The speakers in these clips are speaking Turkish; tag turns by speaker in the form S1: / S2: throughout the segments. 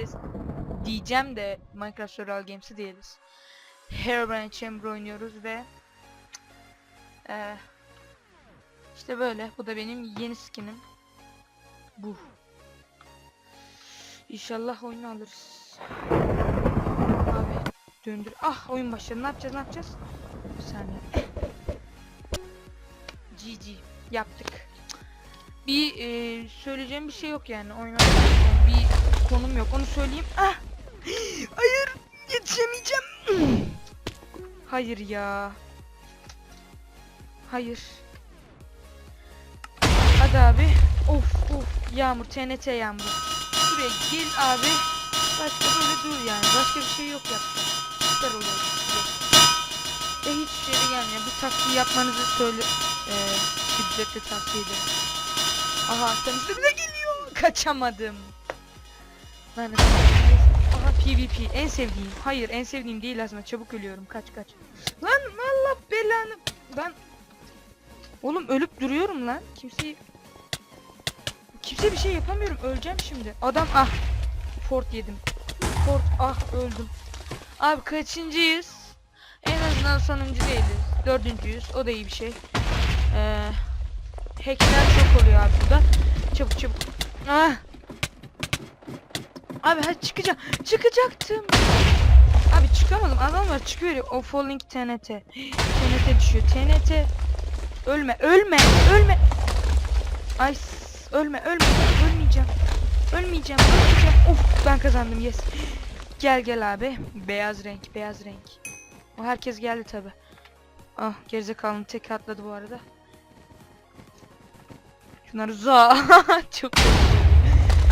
S1: deriz. Diyeceğim de Minecraft Survival Games'i değiliz. Herobrine Chamber oynuyoruz ve eee işte böyle. Bu da benim yeni skinim. Bu. İnşallah oyunu alırız. Abi döndür. Ah oyun başladı. Ne yapacağız? Ne yapacağız? Bir saniye. GG yaptık. Bir e, söyleyeceğim bir şey yok yani. Bir konum yok. Onu söyleyeyim. Ah! Hayır, yetişemeyeceğim. Hayır ya. Hayır. Hadi abi. Of of yağmur TNT yağmur. Şuraya gel abi. Başka böyle dur yani. Başka bir şey yok yapacak. Süper oluyor. Ve hiç şey gelmiyor. Bu taktiği yapmanızı söyle e, şiddetle tavsiye ederim. Aha sen üstümüze geliyor. Kaçamadım. Lan Aha PvP en sevdiğim. Hayır en sevdiğim değil aslında. Çabuk ölüyorum. Kaç kaç. Lan Allah belanı. Ben Oğlum ölüp duruyorum lan. Kimseyi Kimse bir şey yapamıyorum. Öleceğim şimdi. Adam ah. Fort yedim. Fort ah öldüm. Abi kaçıncıyız? En azından sonuncu değiliz. Dördüncüyüz. O da iyi bir şey. Ee, hackler çok oluyor abi burada. Çabuk çabuk. Ah. Abi hadi çıkacağım. Çıkacaktım. Abi çıkamadım. Adamlar çıkıyor. O falling TNT. TNT düşüyor. TNT. Ölme, ölme, ölme. Ay ölme, ölme. Ölmeyeceğim. Ölmeyeceğim, ölmeyeceğim. Of ben kazandım yes. Gel gel abi. Beyaz renk, beyaz renk. O herkes geldi tabi. Ah gerizekalının tek atladı bu arada. Şunları za çok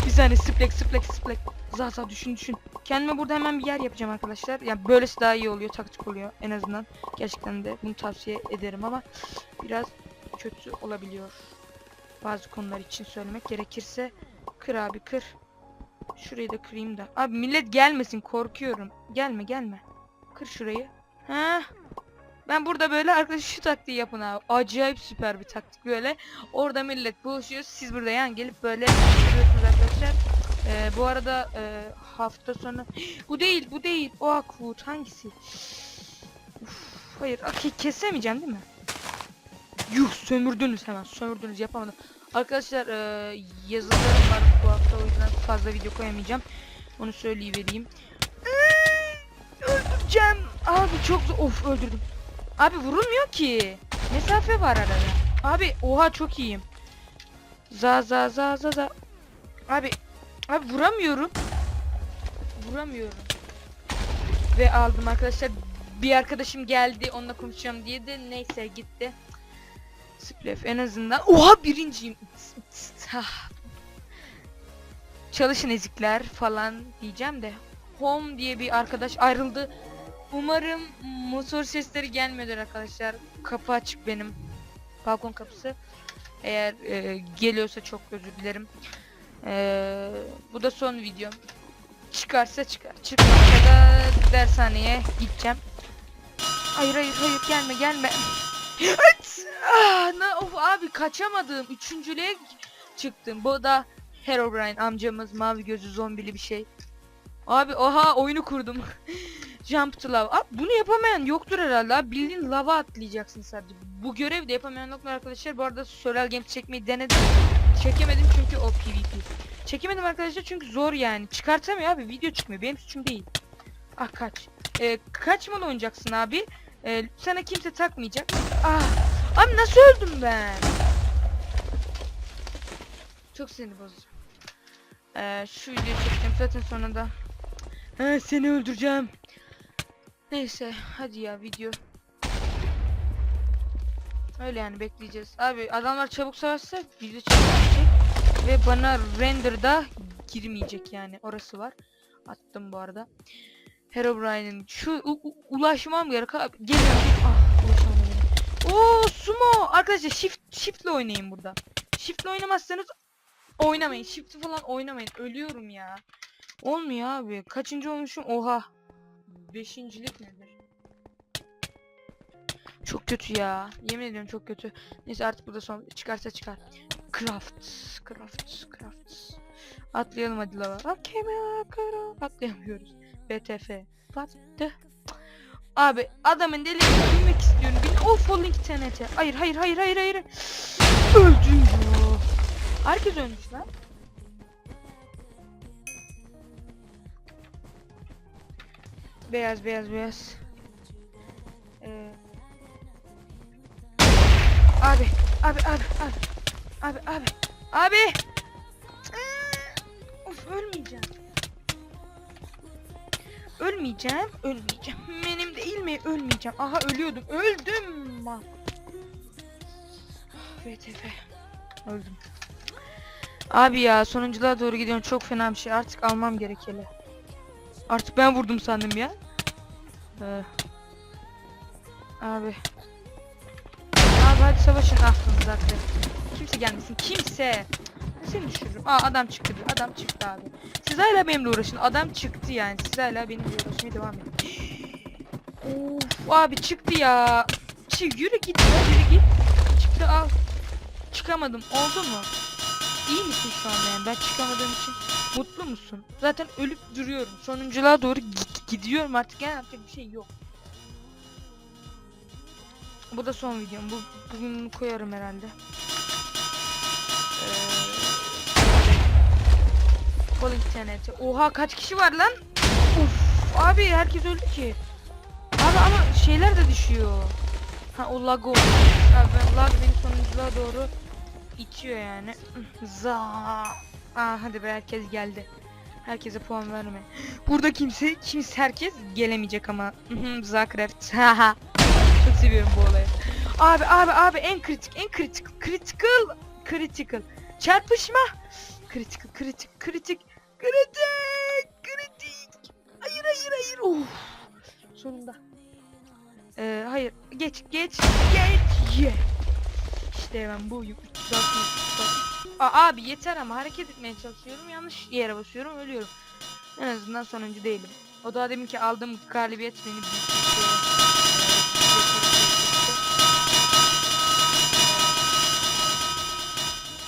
S1: bir saniye sıplek sıplek sıplek za za düşün düşün. Kendime burada hemen bir yer yapacağım arkadaşlar. Yani böylesi daha iyi oluyor taktik oluyor en azından. Gerçekten de bunu tavsiye ederim ama biraz kötü olabiliyor. Bazı konular için söylemek gerekirse kır abi kır. Şurayı da kırayım da. Abi millet gelmesin korkuyorum. Gelme gelme. Kır şurayı. Ha? Ben burada böyle arkadaş şu taktiği yapın abi. Acayip süper bir taktik böyle. Orada millet buluşuyor. Siz burada yan gelip böyle yapıyorsunuz arkadaşlar. Ee, bu arada e, hafta sonu bu değil bu değil. O Akwood hangisi? Uf, hayır ak- kesemeyeceğim değil mi? Yuh sömürdünüz hemen sömürdünüz yapamadım. Arkadaşlar e, yazılarım var bu hafta o yüzden fazla video koyamayacağım. Onu söyleyivereyim. Öldüreceğim. Abi çok zor. Of öldürdüm. Abi vurulmuyor ki. Mesafe var arada. Abi oha çok iyiyim. Za za za za za. Abi abi vuramıyorum. Vuramıyorum. Ve aldım arkadaşlar. Bir arkadaşım geldi onunla konuşacağım diye de neyse gitti. Splef en azından. Oha birinciyim. Çalışın ezikler falan diyeceğim de. Home diye bir arkadaş ayrıldı. Umarım motor sesleri gelmiyordur arkadaşlar. Kapı açık benim. Balkon kapısı. Eğer e, geliyorsa çok özür dilerim. E, bu da son videom. Çıkarsa çıkar. Çıkmazsa da dershaneye gideceğim. Hayır hayır hayır gelme gelme. Ah, na, of abi kaçamadım. Üçüncülüğe çıktım. Bu da Herobrine amcamız mavi gözlü zombili bir şey. Abi oha oyunu kurdum. Jump to lava. Abi bunu yapamayan yoktur herhalde. Abi bildiğin lava atlayacaksın sadece. Bu görevi de yapamayan yoktur arkadaşlar. Bu arada Surreal Games çekmeyi denedim. Çekemedim çünkü o PvP. Çekemedim arkadaşlar çünkü zor yani. Çıkartamıyor abi. Video çıkmıyor. Benim suçum değil. Ah kaç. Ee, kaçmalı oynayacaksın abi. Ee, sana kimse takmayacak. Ah. Abi nasıl öldüm ben? Çok sinir bozucu. Ee, şu videoyu çektim zaten sonra da. Ha, seni öldüreceğim. Neyse hadi ya video. Öyle yani bekleyeceğiz. Abi adamlar çabuk savaşsa video çekmeyecek. Ve bana renderda girmeyecek yani orası var. Attım bu arada. Herobrine'in şu ulaşmam gerek. Geliyorum. Ah ulaşamadım. Oo sumo. Arkadaşlar shift shiftle oynayın burada. Shiftle oynamazsanız oynamayın. Shift falan oynamayın. Ölüyorum ya. Olmuyor abi. Kaçıncı olmuşum? Oha. Beşincilik nedir? Çok kötü ya. Yemin ediyorum çok kötü. Neyse artık burada son çıkarsa çıkar. Craft, craft, craft. Atlayalım hadi lava. Atlayamıyoruz. BTF. What the? Abi adamın deliğine bilmek istiyorum. Bil o falling TNT. Hayır hayır hayır hayır hayır. Öldüm ya. Herkes ölmüş lan. Beyaz beyaz beyaz. Ee... Abi abi abi abi. Abi abi. Abi. Of ölmeyeceğim. Ölmeyeceğim, ölmeyeceğim. Benim değil mi? Ölmeyeceğim. Aha ölüyordum. Öldüm. VTF. Öldüm. Abi ya sonunculuğa doğru gidiyorum. Çok fena bir şey. Artık almam gerekeli. Artık ben vurdum sandım ya. Ee, abi. Abi hadi savaşın aklınız zaten. Kimse gelmesin. Kimse. Seni düşürürüm. Aa adam çıktı. Adam çıktı abi. Siz hala benimle uğraşın. Adam çıktı yani. Siz hala benimle uğraşmaya devam edin. of abi çıktı ya. Çık yürü git. Yürü git. Çıktı al. Çıkamadım. Oldu mu? İyi misin şu anda yani? Ben çıkamadığım için mutlu musun? Zaten ölüp duruyorum. Sonunculuğa doğru gi- gidiyorum artık. Yani yapacak bir şey yok. Bu da son videom. Bu bugün koyarım herhalde. Ee, Calling TNT. Oha kaç kişi var lan? Uf abi herkes öldü ki. Abi ama şeyler de düşüyor. Ha o lag oldu. Abi lag beni sonunculuğa doğru itiyor yani. Za. Aa hadi be herkes geldi. Herkese puan verme. Burada kimse kimse herkes gelemeyecek ama. Zakreft. Haha. Çok seviyorum bu olayı. Abi abi abi en kritik en kritik critical critical çarpışma critical kritik kritik kritik kritik hayır hayır hayır of sonunda ee, hayır geç geç geç ye işte ben buyum 360 Aa, abi yeter ama hareket etmeye çalışıyorum yanlış yere basıyorum ölüyorum en azından sonuncu değilim o da deminki aldığım galibiyet beni büyük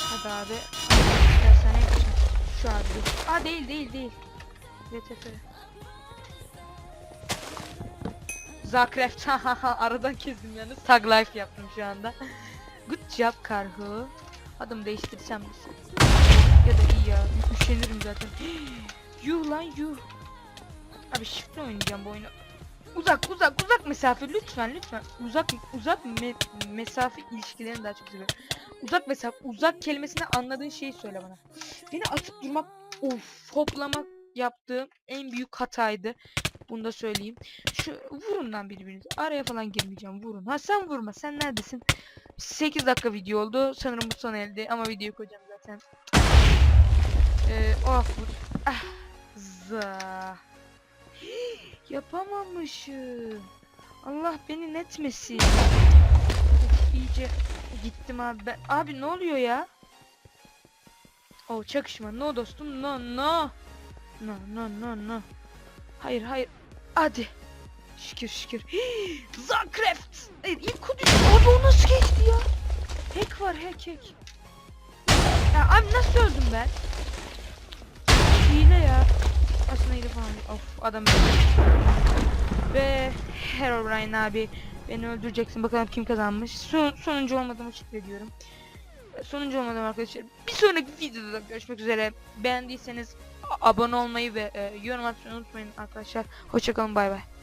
S1: Hadi abi. İstersen hepsini. Şu abi. Aa değil değil değil. VTF. Zakreft. Aradan kestim yalnız. Tag life yaptım şu anda. Good job Karhu. Adım değiştirsem misin? Ya da iyi ya. Üşenirim zaten. yuh lan yuh. Abi shift'le oynayacağım bu oyunu. Uzak uzak uzak mesafe lütfen lütfen. Uzak uzak me- mesafe ilişkilerini daha çok seviyorum. Uzak mesafe uzak kelimesini anladığın şeyi söyle bana. Beni atıp durmak of hoplamak yaptığım en büyük hataydı. Bunu da söyleyeyim. Şu vurun lan birbirinize. Araya falan girmeyeceğim. Vurun. Ha sen vurma. Sen neredesin? 8 dakika video oldu. Sanırım bu son elde ama videoyu koyacağım zaten. Ee, oh vur. Ah. Za. Yapamamışım. Allah beni netmesin. Of, iyice gittim abi. Ben... Abi ne oluyor ya? Oh çakışma. No dostum. No no. No no no no. Hayır hayır. Hadi. Şükür şükür. Zakreft. Hayır ilk. Abi o nasıl geçti ya? Hack var hack hack. Ya abi nasıl öldüm ben? Hile ya. Aslında hile falan. Of adam öldü. Ve Herobrine abi beni öldüreceksin. Bakalım kim kazanmış. Son, sonuncu olmadığımı şükrediyorum. Sonuncu olmadım arkadaşlar. Bir sonraki videoda görüşmek üzere. Beğendiyseniz abone olmayı ve e, yorum atmayı unutmayın arkadaşlar. Hoşçakalın bay bay.